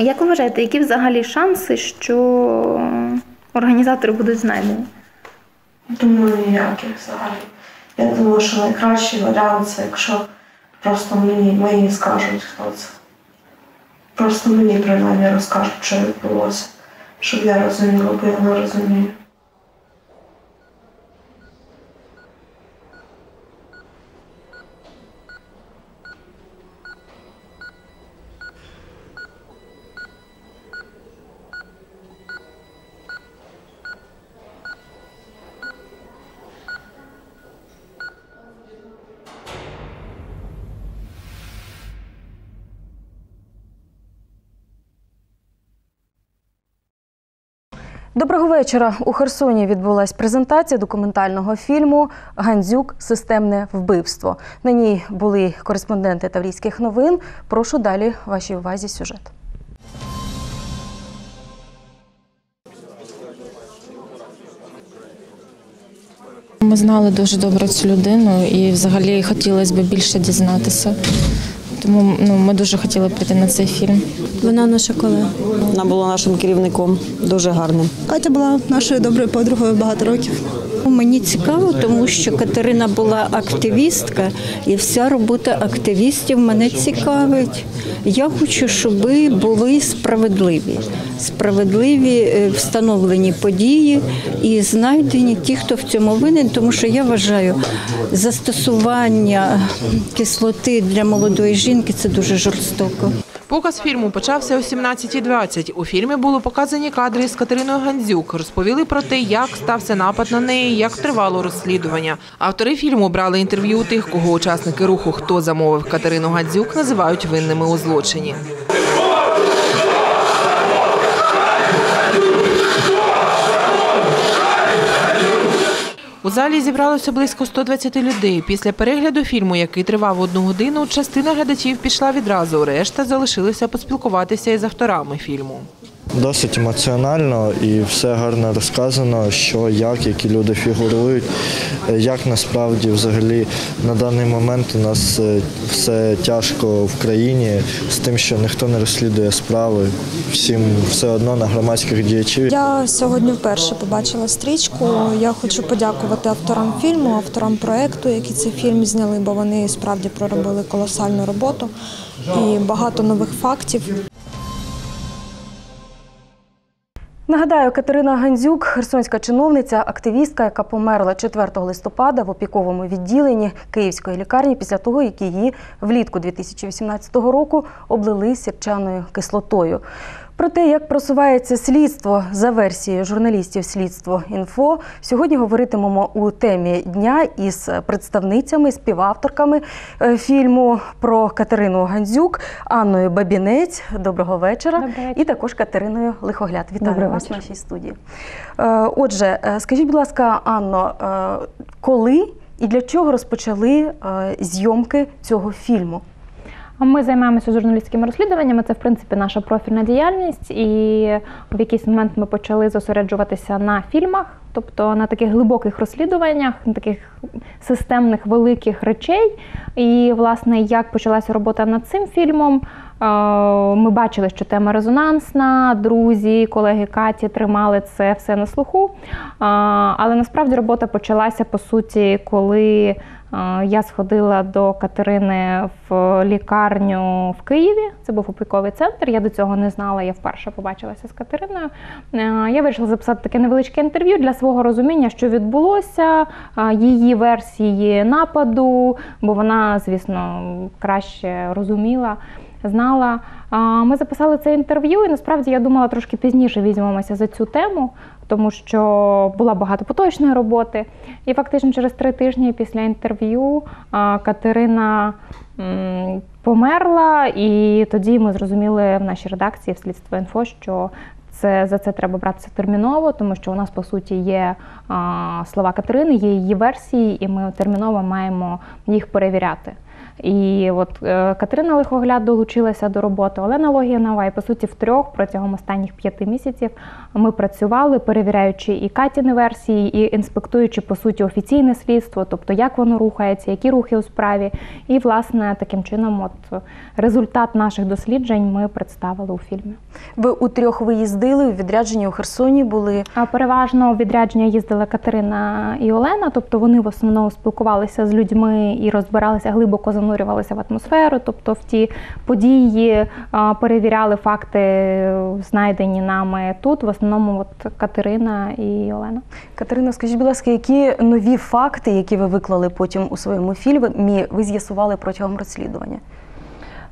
Як ви вважаєте, які взагалі шанси, що організатори будуть знайдені? Думаю, ніяких взагалі. Я думаю, що найкращий варіант це якщо просто мені, мені скажуть, хто це. Просто мені принаймні розкажуть, що відбулося, щоб я розуміла, бо я не розумію. Доброго вечора. У Херсоні відбулася презентація документального фільму Гандзюк Системне вбивство. На ній були кореспонденти Таврійських новин. Прошу далі вашій увазі сюжет. Ми знали дуже добре цю людину і взагалі хотілося б більше дізнатися. Тому ну, ми дуже хотіли прийти на цей фільм. Вона наша колега. Вона була нашим керівником, дуже гарним. Катя була нашою доброю подругою багато років. Мені цікаво, тому що Катерина була активістка, і вся робота активістів мене цікавить. Я хочу, щоб були справедливі, справедливі е, встановлені події і знайдені ті, хто в цьому винен, тому що я вважаю, застосування кислоти для молодої жінки це дуже жорстоко. Показ фільму почався о 17.20. У фільмі були показані кадри з Катериною Гандзюк. Розповіли про те, як стався напад на неї, як тривало розслідування. Автори фільму брали інтерв'ю у тих, кого учасники руху Хто замовив Катерину Гандзюк називають винними у злочині. У залі зібралося близько 120 людей. Після перегляду фільму, який тривав одну годину, частина глядачів пішла відразу. Решта залишилися поспілкуватися із авторами фільму. Досить емоціонально і все гарно розказано, що як, які люди фігурують, е, як насправді взагалі на даний момент у нас е, все тяжко в країні з тим, що ніхто не розслідує справи. Всім все одно на громадських діячів. Я сьогодні вперше побачила стрічку. Я хочу подякувати авторам фільму, авторам проекту, які цей фільм зняли, бо вони справді проробили колосальну роботу і багато нових фактів. Нагадаю, Катерина Гандзюк, херсонська чиновниця, активістка, яка померла 4 листопада в опіковому відділенні Київської лікарні після того, як її влітку 2018 року облили сірчаною кислотою. Про те, як просувається слідство за версією журналістів Слідство інфо, сьогодні говоритимемо у темі дня із представницями, співавторками е, фільму про Катерину Гандзюк, Анною Бабінець. Доброго вечора. Доброго вечора. І також Катериною Лихогляд. Вітаю Доброго вас в нашій студії. Е, Отже, е, скажіть, будь ласка, Анно, коли і для чого розпочали зйомки цього фільму? Ми займаємося журналістськими розслідуваннями. Це в принципі наша профільна діяльність, і в якийсь момент ми почали зосереджуватися на фільмах, тобто на таких глибоких розслідуваннях, на таких системних великих речей. І власне, як почалася робота над цим фільмом, е, ми бачили, що тема резонансна, друзі, колеги Каті тримали це все на слуху. Але насправді робота почалася по суті, коли я сходила до Катерини в лікарню в Києві. Це був опіковий центр. Я до цього не знала. Я вперше побачилася з Катериною. Е, Я вирішила записати таке невеличке інтерв'ю для свого розуміння, що відбулося, е, її версії нападу, бо вона, звісно, краще розуміла. Знала, ми записали це інтерв'ю, і насправді я думала трошки пізніше візьмемося за цю тему, тому що була багато поточної роботи. І фактично через три тижні після інтерв'ю а, Катерина померла, і тоді ми зрозуміли в нашій редакції в слідство інфо, що це за це треба братися терміново, тому що у нас по суті є слова Катерини, є її версії, і ми терміново маємо їх перевіряти. І от е, Катерина Лихогляд долучилася до роботи, Олена Логінова, і по суті втрьох протягом останніх п'яти місяців ми працювали, перевіряючи і Катіни версії, і інспектуючи по суті офіційне слідство, тобто як воно рухається, які рухи у справі. І власне таким чином, от результат наших досліджень ми представили у фільмі. Ви у трьох виїздили у відрядженні у Херсоні були. А переважно у відрядження їздила Катерина і Олена, тобто вони в основному спілкувалися з людьми і розбиралися, глибоко занурювалися в атмосферу, тобто в ті події, перевіряли факти, знайдені нами тут. В основному от Катерина і Олена. Катерина, скажіть, будь ласка, які нові факти, які ви виклали потім у своєму фільмі, ви з'ясували протягом розслідування?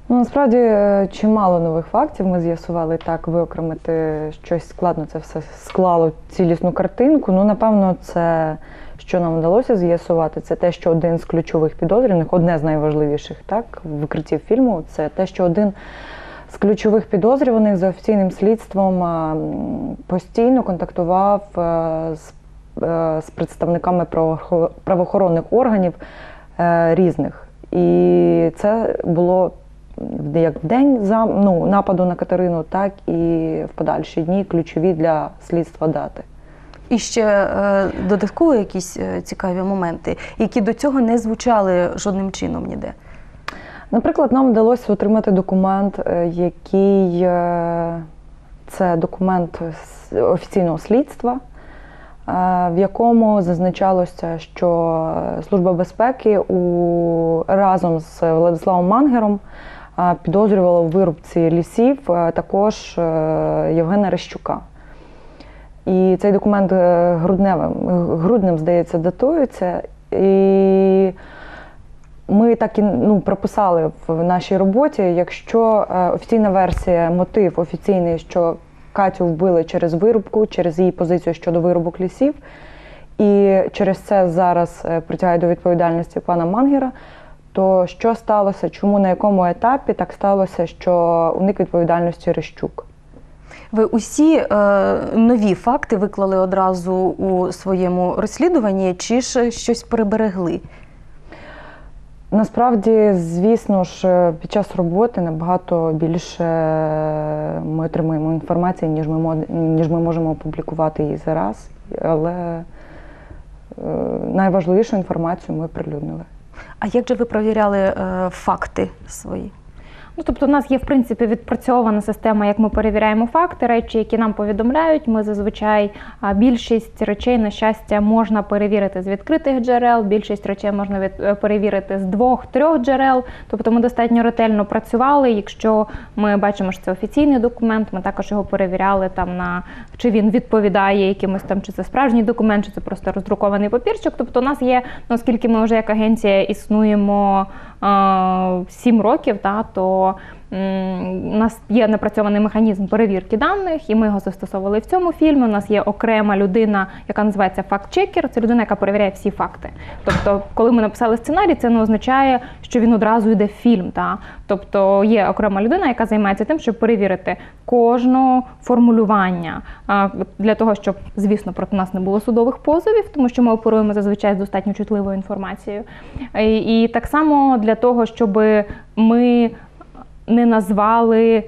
Ну, насправді е, чимало нових фактів ми з'ясували так, виокремити щось складно, це все склало цілісну картинку. Ну, напевно, це що нам вдалося з'ясувати, це те, що один з ключових підозрюваних, одне з найважливіших, так, викриттів фільму, це те, що один з ключових підозрюваних за офіційним слідством постійно контактував е, з, е, з представниками правоохо- правоохоронних органів е, різних. І це було як в день за ну, нападу на Катерину, так і в подальші дні ключові для слідства дати. І ще додатково якісь цікаві моменти, які до цього не звучали жодним чином ніде. Наприклад, нам вдалося отримати документ, е, який е, це документ офіційного слідства, е, в якому зазначалося, що Служба безпеки у, разом з Владиславом Мангером підозрювала в вирубці лісів також Євгена Рещука. І цей документ грудневим, грудним, здається, датується. І ми так і ну, прописали в нашій роботі, якщо е, офіційна версія, мотив офіційний, що Катю вбили через вирубку, через її позицію щодо вирубок лісів, і через це зараз е, притягають до відповідальності пана Мангера, то що сталося, чому на якому етапі так сталося, що уник відповідальності Рещук? Ви усі е, нові факти виклали одразу у своєму розслідуванні, чи ж щось приберегли? Насправді, звісно ж, під час роботи набагато більше ми отримуємо інформації, ніж ми, ніж ми можемо опублікувати її зараз. Але е, найважливішу інформацію ми прилюднили. А як же ви провіряли е, факти свої? Ну, тобто, у нас є в принципі відпрацьована система, як ми перевіряємо факти, речі, які нам повідомляють. Ми зазвичай більшість речей, на щастя, можна перевірити з відкритих джерел, більшість речей можна від, е, перевірити з двох-трьох джерел. Тобто ми достатньо ретельно працювали. Якщо ми бачимо, що це офіційний документ, ми також його перевіряли там на чи він відповідає якимось там, чи це справжній документ, чи це просто роздрукований папірчик. Тобто, у нас є, ну, оскільки ми вже як агенція існуємо сім років, та, то у нас є напрацьований механізм перевірки даних, і ми його застосовували в цьому фільмі. У нас є окрема людина, яка називається факт-чекер. Це людина, яка перевіряє всі факти. Тобто, коли ми написали сценарій, це не означає, що він одразу йде в фільм. Та? Тобто є окрема людина, яка займається тим, щоб перевірити кожне формулювання для того, щоб, звісно, проти нас не було судових позовів, тому що ми оперуємо зазвичай з достатньо чутливою інформацією. І так само для того, щоб ми не назвали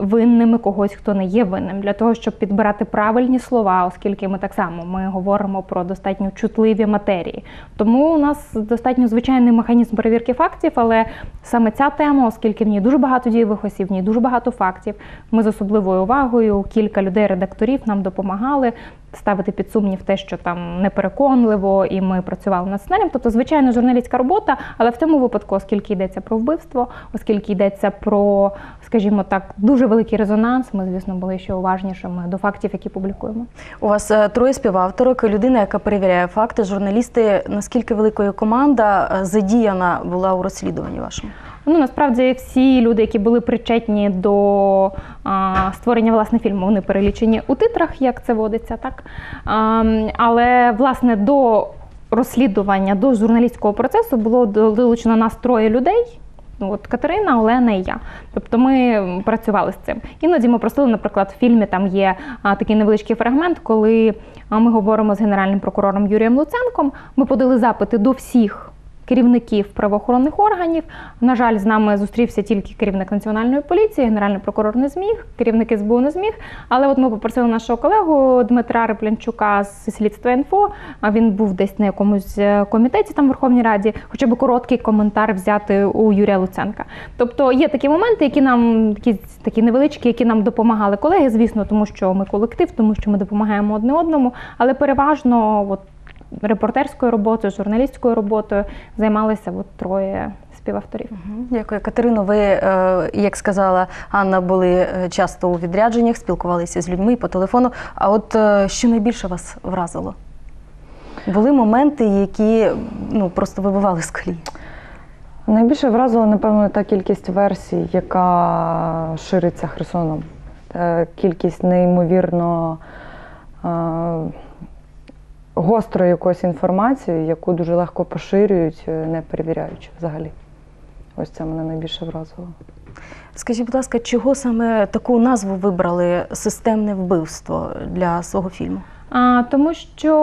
винними когось, хто не є винним, для того, щоб підбирати правильні слова, оскільки ми так само ми говоримо про достатньо чутливі матерії. Тому у нас достатньо звичайний механізм перевірки фактів, але саме ця тема, оскільки в ній дуже багато дієвих осіб, в ній дуже багато фактів. Ми з особливою увагою, кілька людей-редакторів нам допомагали ставити під сумнів те, що там непереконливо, і ми працювали над сценарієм. Тобто, звичайно, журналістська робота, але в цьому випадку, оскільки йдеться про вбивство, оскільки йдеться про, скажімо так, дуже великий резонанс, ми, звісно, були ще уважнішими до фактів, які публікуємо. У вас е, троє співавторок, людина, яка перевіряє факти, журналісти. Наскільки великою команда е, задіяна була у розслідуванні вашому? Ну насправді всі люди, які були причетні до а, створення власне фільму, вони перелічені у титрах, як це водиться, так а, але власне до розслідування, до журналістського процесу було долучено нас троє людей. Ну, От Катерина, Олена і я. Тобто ми працювали з цим. Іноді ми просили, наприклад, в фільмі там є а, такий невеличкий фрагмент, коли ми говоримо з генеральним прокурором Юрієм Луценком. Ми подали запити до всіх керівників правоохоронних органів. На жаль, з нами зустрівся тільки керівник національної поліції, генеральний прокурор не зміг, керівник СБУ не зміг. Але от ми попросили нашого колегу Дмитра Реплянчука з слідства інфо. А він був десь на якомусь е, комітеті там в Верховній Раді, хоча б короткий коментар взяти у Юрія Луценка. Тобто є такі моменти, які нам такі, такі невеличкі, які нам допомагали колеги, звісно, тому що ми колектив, тому що ми допомагаємо одне одному, але переважно от, репортерською роботою, журналістською роботою займалися от троє співавторів. Дякую, Катерино. Ви, е, як сказала Анна, були е, часто у відрядженнях, спілкувалися з людьми по телефону. А от е, що найбільше вас вразило? Були моменти, які ну, просто вибивали з колії. Найбільше вразила, напевно, та кількість версій, яка шириться Херсоном. Кількість неймовірно е, якусь якоїсь інформації, яку дуже легко поширюють, е, не перевіряючи взагалі. Ось це мене найбільше вразило. Скажіть, будь ласка, чого саме таку назву вибрали системне вбивство для свого фільму? А, тому що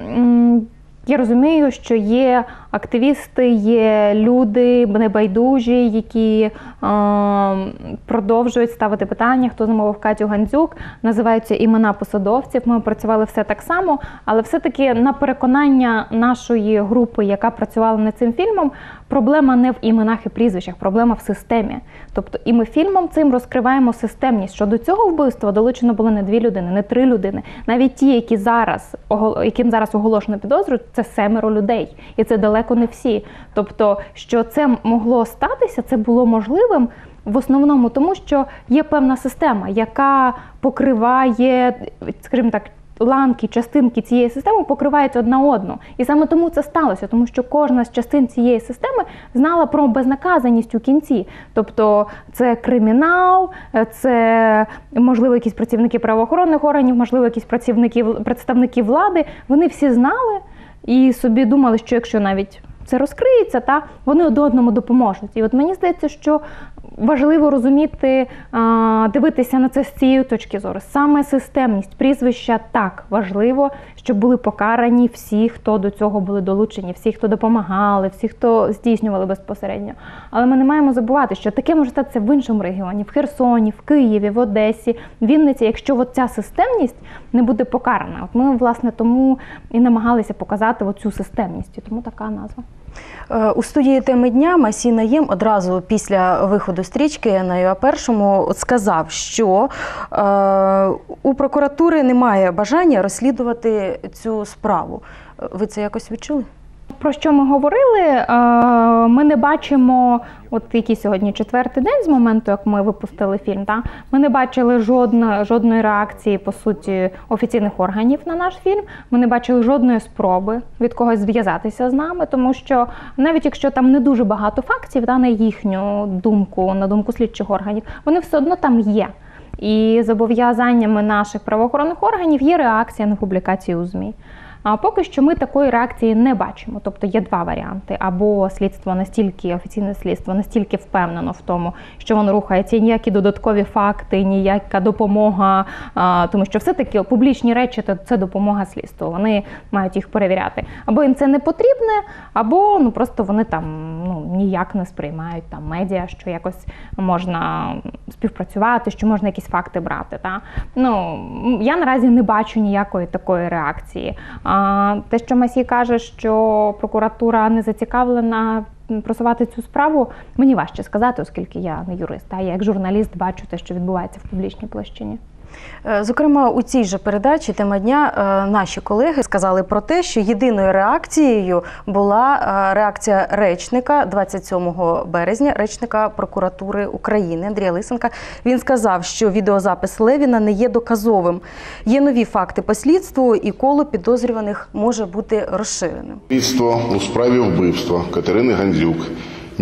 м, я розумію, що є активісти, є люди небайдужі, які а, продовжують ставити питання, хто замовив Катю Гандзюк, називаються імена посадовців. Ми працювали все так само, але все-таки на переконання нашої групи, яка працювала над цим фільмом, проблема не в іменах і прізвищах, проблема в системі. Тобто, і ми фільмом цим розкриваємо системність. Що до цього вбивства долучено було не дві людини, не три людини. Навіть ті, які зараз яким зараз оголошено підозру, це семеро людей, і це далеко не всі. Тобто, що це могло статися, це було можливим. В основному тому, що є певна система, яка покриває, скажімо так, ланки, частинки цієї системи покривають одна одну. І саме тому це сталося, тому що кожна з частин цієї системи знала про безнаказаність у кінці. Тобто це кримінал, це можливо якісь працівники правоохоронних органів, можливо, якісь працівники представники влади. Вони всі знали і собі думали, що якщо навіть це розкриється, та вони один одному допоможуть. І от мені здається, що важливо розуміти, дивитися на це з цієї точки зору. Саме системність прізвища так важливо, щоб були покарані всі, хто до цього були долучені, всі, хто допомагали, всі, хто здійснювали безпосередньо. Але ми не маємо забувати, що таке може статися в іншому регіоні, в Херсоні, в Києві, в Одесі, в Вінниці, якщо от ця системність не буде покарана. От ми, власне, тому і намагалися показати оцю системність, тому така назва. Е, У студії теми дня Масій Наєм одразу після виходу стрічки на ЮА першому сказав, що е, у прокуратури немає бажання розслідувати цю справу. Е, Ви це якось відчули? Про що ми говорили? Е, Ми не бачимо, от який сьогодні четвертий день з моменту, як ми випустили фільм. Та ми не бачили жодної, жодної реакції по суті офіційних органів на наш фільм. Ми не бачили жодної спроби від когось зв'язатися з нами, тому що навіть якщо там не дуже багато фактів, та на їхню думку, на думку слідчих органів, вони все одно там є. І зобов'язаннями наших правоохоронних органів є реакція на публікації у ЗМІ. А поки що ми такої реакції не бачимо. Тобто є два варіанти: або слідство настільки офіційне слідство настільки впевнено в тому, що воно рухається, ніякі додаткові факти, ніяка допомога, тому що все-таки публічні речі це допомога слідству. Вони мають їх перевіряти. Або їм це не потрібне, або ну просто вони там ну ніяк не сприймають там медіа, що якось можна співпрацювати, що можна якісь факти брати. Та ну я наразі не бачу ніякої такої реакції. А те, що Масій каже, що прокуратура не зацікавлена просувати цю справу, мені важче сказати, оскільки я не юрист. А я як журналіст бачу те, що відбувається в публічній площині. Е, Зокрема, у цій же передачі тема дня е, наші колеги сказали про те, що єдиною реакцією була е, реакція речника 27 березня, речника прокуратури України Андрія Лисенка. Він сказав, що відеозапис Левіна не є доказовим. Є нові факти по слідству, і коло підозрюваних може бути розширеним. Слідство у справі вбивства Катерини Гандзюк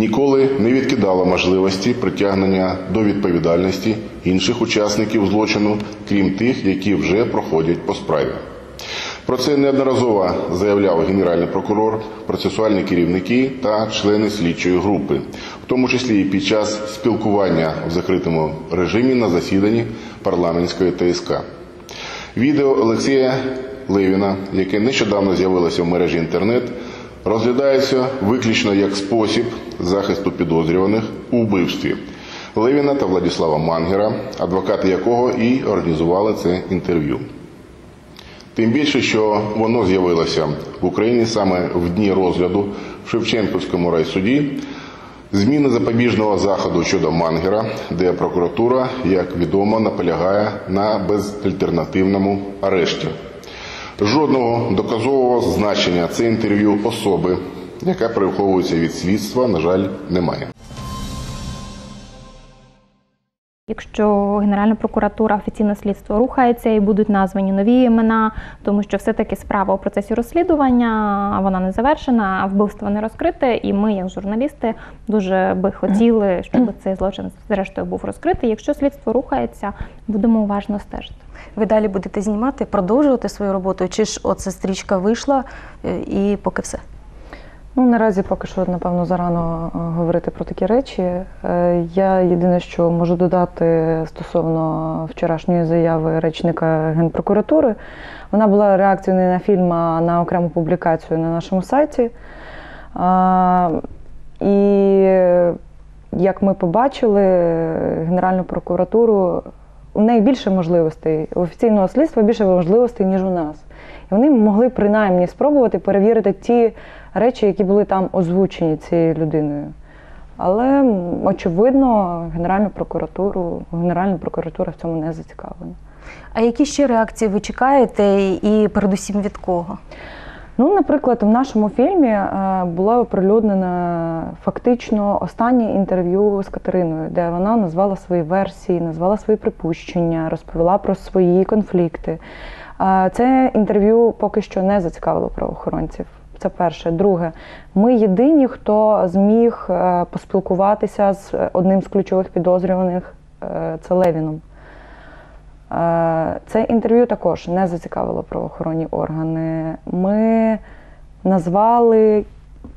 ніколи не відкидало можливості притягнення до відповідальності інших учасників злочину, крім тих, які вже проходять по справі. Про це неодноразово заявляв генеральний прокурор, процесуальні керівники та члени слідчої групи, в тому числі і під час спілкування в закритому режимі на засіданні парламентської ТСК. Відео Олексія Левіна, яке нещодавно з'явилося в мережі інтернет, розглядається виключно як спосіб захисту підозрюваних у вбивстві Левіна та Владислава Мангера, адвокати якого і організували це інтерв'ю. Тим більше, що воно з'явилося в Україні саме в дні розгляду в Шевченківському райсуді зміни запобіжного заходу щодо Мангера, де прокуратура, як відомо, наполягає на безальтернативному арешті. Жодного доказового значення це інтерв'ю особи, яка переховується від слідства, на жаль, немає. Якщо Генеральна прокуратура офіційне слідство рухається і будуть названі нові імена, тому що все-таки справа у процесі розслідування вона не завершена, вбивство не розкрите. І ми, як журналісти, дуже би хотіли, щоб цей злочин зрештою був розкритий. Якщо слідство рухається, будемо уважно стежити. Ви далі будете знімати, продовжувати свою роботу, чи ж оця стрічка вийшла е, і поки все? Ну, наразі поки що, напевно, зарано е, говорити про такі речі. Е, Я єдине, що можу додати стосовно вчорашньої заяви речника Генпрокуратури. Вона була реакцією не на фільм, а на окрему публікацію на нашому сайті. І як ми побачили, Генеральну прокуратуру у неї більше можливостей, у офіційного слідства більше можливостей, ніж у нас. І вони могли принаймні спробувати перевірити ті речі, які були там озвучені цією людиною. Але очевидно, Генеральну прокуратуру, Генеральна прокуратура в цьому не зацікавлена. А які ще реакції ви чекаєте і передусім від кого? Ну, наприклад, в нашому фільмі е, було оприлюднено фактично останнє інтерв'ю з Катериною, де вона назвала свої версії, назвала свої припущення, розповіла про свої конфлікти. Е, Це інтерв'ю поки що не зацікавило правоохоронців. Це перше. Друге, ми єдині, хто зміг е, поспілкуватися з одним з ключових підозрюваних е, це Левіном. Е, Це інтерв'ю також не зацікавило правоохоронні органи. Ми назвали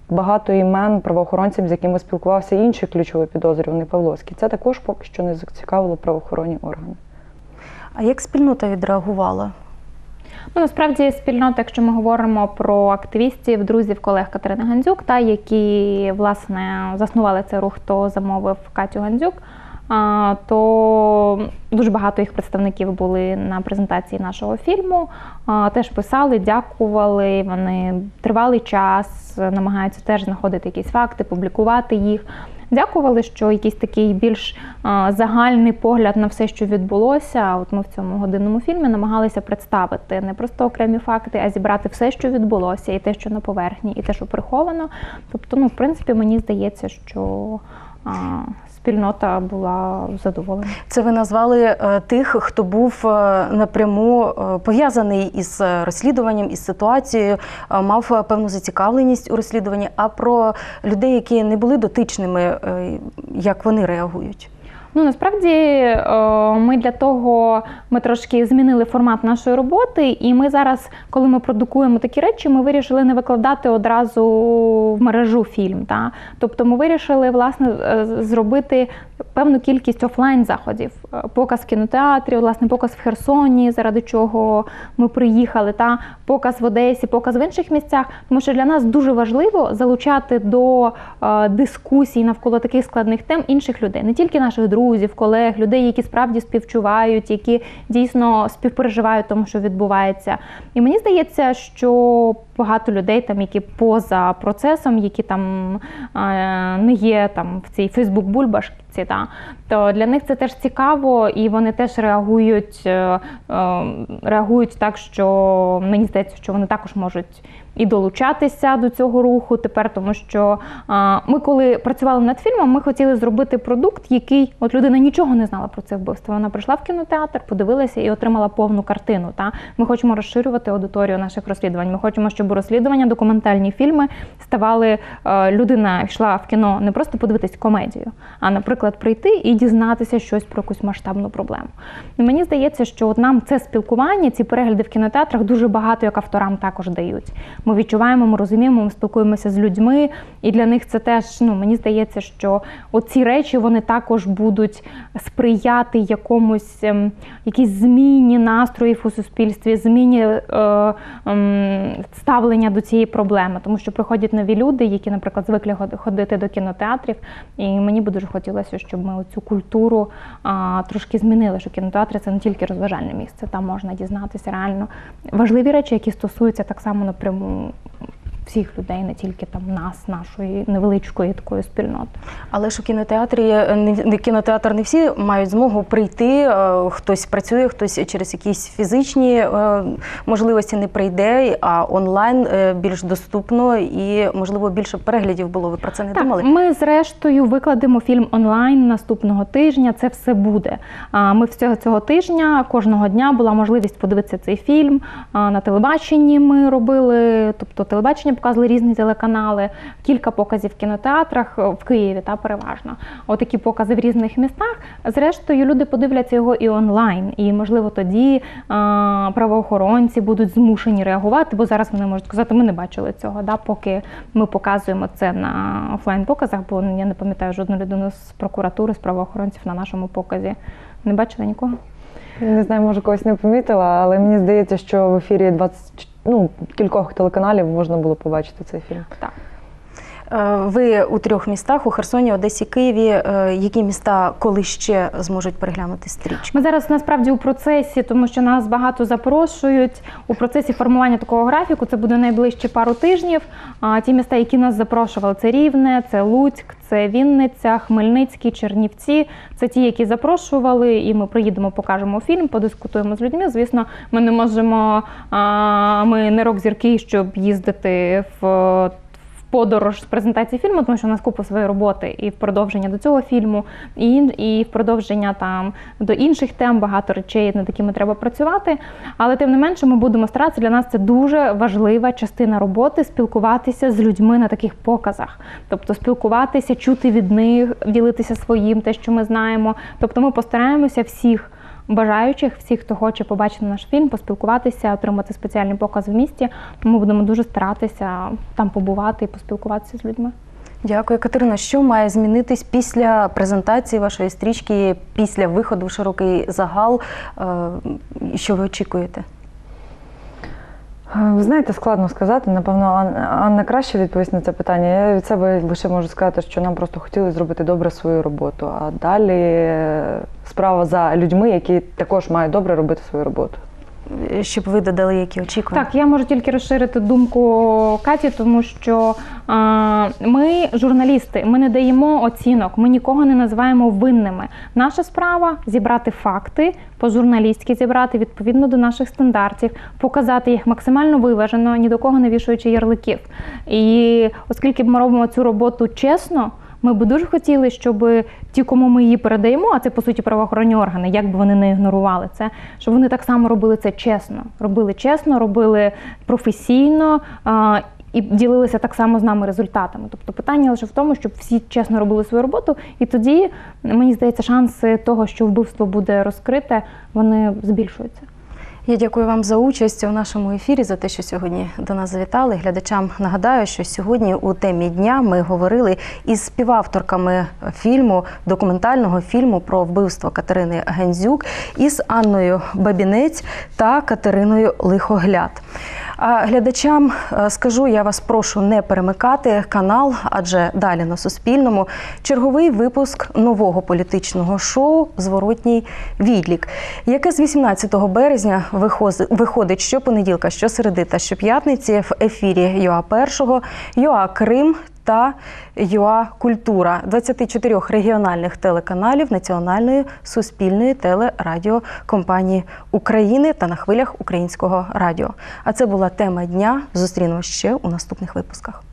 багато імен правоохоронців, з якими спілкувався інший ключовий підозрюваний Павловський. Це також поки що не зацікавило правоохоронні органи. А як спільнота відреагувала? Ну, насправді спільнота, якщо ми говоримо про активістів, друзів, колег Катерини Гандзюк, та які власне заснували цей рух, хто замовив Катю Гандзюк. То дуже багато їх представників були на презентації нашого фільму. Теж писали, дякували. Вони тривалий час намагаються теж знаходити якісь факти, публікувати їх. Дякували, що якийсь такий більш загальний погляд на все, що відбулося. От ми в цьому годинному фільмі намагалися представити не просто окремі факти, а зібрати все, що відбулося, і те, що на поверхні, і те, що приховано. Тобто, ну, в принципі, мені здається, що спільнота була задоволена. Це ви назвали е, тих, хто був е, напряму е, пов'язаний із розслідуванням, із ситуацією, мав певну зацікавленість у розслідуванні. А про людей, які не були дотичними, як вони реагують? Ну насправді е, ми для того ми трошки змінили формат нашої роботи, і ми зараз, коли ми продукуємо такі речі, ми вирішили не викладати одразу в мережу фільм. Та? Тобто ми вирішили власне е, зробити певну кількість офлайн заходів, Е, показ в кінотеатрі, власне, показ в Херсоні, заради чого ми приїхали, та показ в Одесі, показ в інших місцях. Тому що для нас дуже важливо залучати до дискусій навколо таких складних тем інших людей, не тільки наших друзів, колег, людей, які справді співчувають, які дійсно співпереживають тому, що відбувається. І мені здається, що багато людей, там, які поза процесом, які там е, не є там в цій Фейсбук-бульбашці, та, то для них це теж цікаво, і вони теж реагують, е, е, реагують так, що мені здається, що вони також можуть і долучатися до цього руху тепер, тому що а, ми, коли працювали над фільмом, ми хотіли зробити продукт, який от людина нічого не знала про це вбивство. Вона прийшла в кінотеатр, подивилася і отримала повну картину. Та ми хочемо розширювати аудиторію наших розслідувань. Ми хочемо, щоб розслідування, документальні фільми ставали. е, Людина йшла в кіно не просто подивитись комедію, а, наприклад, прийти і дізнатися щось про якусь масштабну проблему. Мені здається, що от нам це спілкування, ці перегляди в кінотеатрах дуже багато як авторам також дають. Ми відчуваємо, ми розуміємо, ми спілкуємося з людьми, і для них це теж ну мені здається, що оці речі вони також будуть сприяти якомусь ем, якійсь зміні настроїв у суспільстві, зміні е, ста ставлення до цієї проблеми, тому що приходять нові люди, які, наприклад, звикли ход- ходити до кінотеатрів. І мені би дуже хотілося, щоб ми цю культуру а, трошки змінили, що кінотеатри це не тільки розважальне місце, там можна дізнатися реально важливі речі, які стосуються так само напряму всіх людей, не тільки там нас, нашої невеличкої такої спільноти. Але ж у кінотеатрі е, не кінотеатр не всі мають змогу прийти. е, Хтось працює, хтось через якісь фізичні е, можливості не прийде, а онлайн більш доступно і можливо більше переглядів було. Ви про це не Так, думали? ми зрештою викладемо фільм онлайн наступного тижня. Це все буде. Ми всього цього тижня кожного дня була можливість подивитися цей фільм. На телебаченні ми робили, тобто телебачення показували різні телеканали, кілька показів в кінотеатрах е, в Києві та переважно. Отакі покази в різних містах. Зрештою, люди подивляться його і онлайн. І можливо тоді а, правоохоронці будуть змушені реагувати, бо зараз вони можуть сказати, ми не бачили цього, да, поки ми показуємо це на офлайн-показах, бо я не пам'ятаю жодну людину з прокуратури, з правоохоронців на нашому показі. Не бачила нікого? Не знаю, може когось не помітила, але мені здається, що в ефірі 20, ну, кількох телеканалів можна було побачити цей фільм. Так. Е, Ви у трьох містах у Херсоні, Одесі, Києві. Е, Які міста коли ще зможуть переглянути стрічку? Ми зараз насправді у процесі, тому що нас багато запрошують у процесі формування такого графіку. Це буде найближчі пару тижнів. А ті міста, які нас запрошували, це Рівне, це Луцьк, це Вінниця, Хмельницький, Чернівці. Це ті, які запрошували, і ми приїдемо, покажемо фільм, подискутуємо з людьми. Звісно, ми не можемо. Ми не рок зірки, щоб їздити в. Подорож з презентації фільму, тому що у нас купа своєї роботи і в продовження до цього фільму, і, і в продовження там до інших тем, багато речей, над якими треба працювати. Але тим не менше, ми будемо старатися. Для нас це дуже важлива частина роботи спілкуватися з людьми на таких показах. Тобто спілкуватися, чути від них, ділитися своїм, те, що ми знаємо. Тобто ми постараємося всіх. Бажаючих, всіх, хто хоче побачити наш фільм, поспілкуватися, отримати спеціальний показ в місті. Ми будемо дуже старатися там побувати і поспілкуватися з людьми. Дякую, Катерина. Що має змінитись після презентації вашої стрічки, після виходу в широкий загал? Е, Що ви очікуєте? Ви знаєте, складно сказати. Напевно, Ан- Анна краще відповість на це питання. Я від себе лише можу сказати, що нам просто хотіли зробити добре свою роботу. А далі е, справа за людьми, які також мають добре робити свою роботу. Щоб ви додали які очікування? Так, я можу тільки розширити думку Каті, тому що а, ми журналісти, ми не даємо оцінок, ми нікого не називаємо винними. Наша справа зібрати факти, по-журналістськи зібрати відповідно до наших стандартів, показати їх максимально виважено, ні до кого не вішаючи ярликів. І оскільки ми робимо цю роботу чесно. Ми б дуже хотіли, щоб ті, кому ми її передаємо, а це по суті правоохоронні органи, як би вони не ігнорували це, щоб вони так само робили це чесно, робили чесно, робили професійно. І ділилися так само з нами результатами. Тобто питання лише в тому, щоб всі чесно робили свою роботу, і тоді мені здається, шанси того, що вбивство буде розкрите, вони збільшуються. Я дякую вам за участь у нашому ефірі, за те, що сьогодні до нас завітали. Глядачам нагадаю, що сьогодні у темі дня ми говорили із співавторками фільму, документального фільму про вбивство Катерини Гензюк із Анною Бабінець та Катериною Лихогляд. А глядачам е, скажу, я вас прошу не перемикати канал, адже далі на Суспільному черговий випуск нового політичного шоу Зворотній відлік, яке з 18 березня виходить щопонеділка, щосереди та щоп'ятниці в ефірі ЮА Першого, ЮА Крим та ЮА Культура 24 регіональних телеканалів Національної суспільної телерадіокомпанії України та на хвилях українського радіо. А це була тема дня. Зустрінемось ще у наступних випусках.